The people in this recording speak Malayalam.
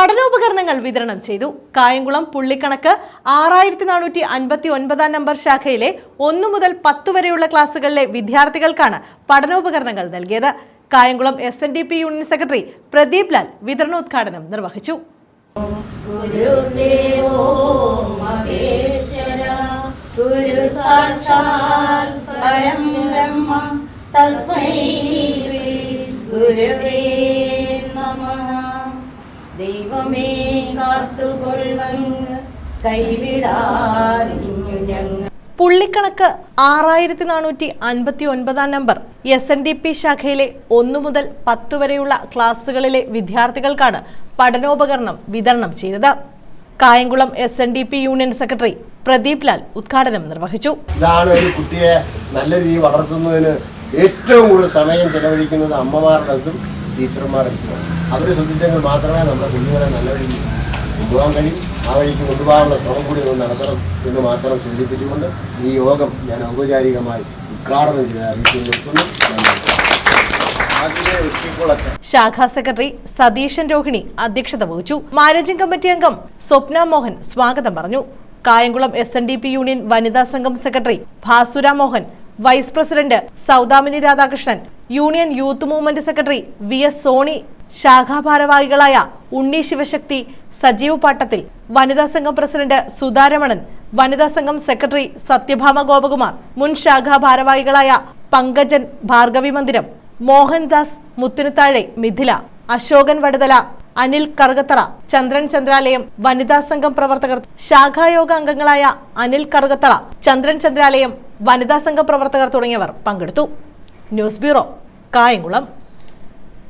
പഠനോപകരണങ്ങൾ വിതരണം ചെയ്തു. കായംകുളം പുള്ളിക്കണക്ക് ആറായിരത്തി നാനൂറ്റി അൻപത്തി ഒൻപതാം നമ്പർ ശാഖയിലെ ഒന്നു മുതൽ പത്ത് വരെയുള്ള ക്ലാസ്സുകളിലെ വിദ്യാർത്ഥികൾക്കാണ് പഠനോപകരണങ്ങൾ നൽകിയത്. Kayamkulam S N D P union secretary Pradeep Lal വിതരണോദ്ഘാടനം നിർവഹിച്ചു. ഗുരുവേ ദൈവമേ കാത്തുകൊള്ളങ്ങ് കൈവിടാതിരിഞ്ഞു ഞങ്ങൾ. പുള്ളിക്കണക്ക് ആറായിരത്തി നാനൂറ്റി അൻപത്തി ഒൻപതാം number S N D P ശാഖയിലെ ഒന്നു മുതൽ പത്ത് വരെയുള്ള ക്ലാസ്സുകളിലെ വിദ്യാർത്ഥികൾക്കാണ് പഠനോപകരണം വിതരണം ചെയ്തത്. Kayamkulam S N D P union secretary Pradeep Lal ഉദ്ഘാടനം നിർവഹിച്ചു. ഇതാണ് ഒരു കുട്ടിയെ നല്ല രീതിയിൽ വളർത്തുന്നതിന് ഏറ്റവും കൂടുതൽ സമയം ചെലവഴിക്കുന്നത് അമ്മമാരുടെ അടുത്തും ടീച്ചർമാരുടെ അവർ ശ്രദ്ധിച്ചെങ്കിൽ മാത്രമേ നമ്മുടെ കുഞ്ഞുങ്ങളെ നല്ല രീതിയിൽ കൊണ്ടുപോകാൻ കഴിയും. ആ വഴിക്ക് കൊണ്ടുപോകാനുള്ള ശ്രമം കൂടി ഒന്ന് നടത്തണം എന്ന് മാത്രം സൂചിപ്പിച്ചുകൊണ്ട് ഈ യോഗം ഞാൻ ഔപചാരികമായി ഉദ്ഘാടനം ചെയ്ത് അറിയിച്ചു നിർത്തുന്നു. ശാഖാ സെക്രട്ടറി സതീശൻ രോഹിണി അധ്യക്ഷത വഹിച്ചു. മാനേജിംഗ് കമ്മിറ്റി അംഗം സ്വപ്ന മോഹൻ സ്വാഗതം പറഞ്ഞു. Kayamkulam S N D P union വനിതാ സംഘം secretary Bhasura Mohan vice president Saudamini Radhakrishnan union youth movement secretary V S Soni ശാഖാ ഭാരവാഹികളായ ഉണ്ണി ശിവശക്തി സജീവ് പാട്ടത്തിൽ വനിതാ സംഘം പ്രസിഡന്റ് സുധാരമണൻ വനിതാ സംഘം സെക്രട്ടറി സത്യഭാമ ഗോപകുമാർ മുൻ ശാഖാ ഭാരവാഹികളായ പങ്കജൻ ഭാർഗവി മന്ദിരം മോഹൻദാസ് മുത്തിനുത്താഴെ മിഥില അശോകൻ വടുതല അനിൽ കറുകത്തറ ചന്ദ്രൻ ചന്ദ്രാലയം വനിതാ സംഘം പ്രവർത്തകർ ശാഖായോഗ അംഗങ്ങളായ അനിൽ കറുകത്തറ ചന്ദ്രൻ ചന്ദ്രാലയം വനിതാ സംഘം പ്രവർത്തകർ തുടങ്ങിയവർ പങ്കെടുത്തു. News bureau Kayamkulam.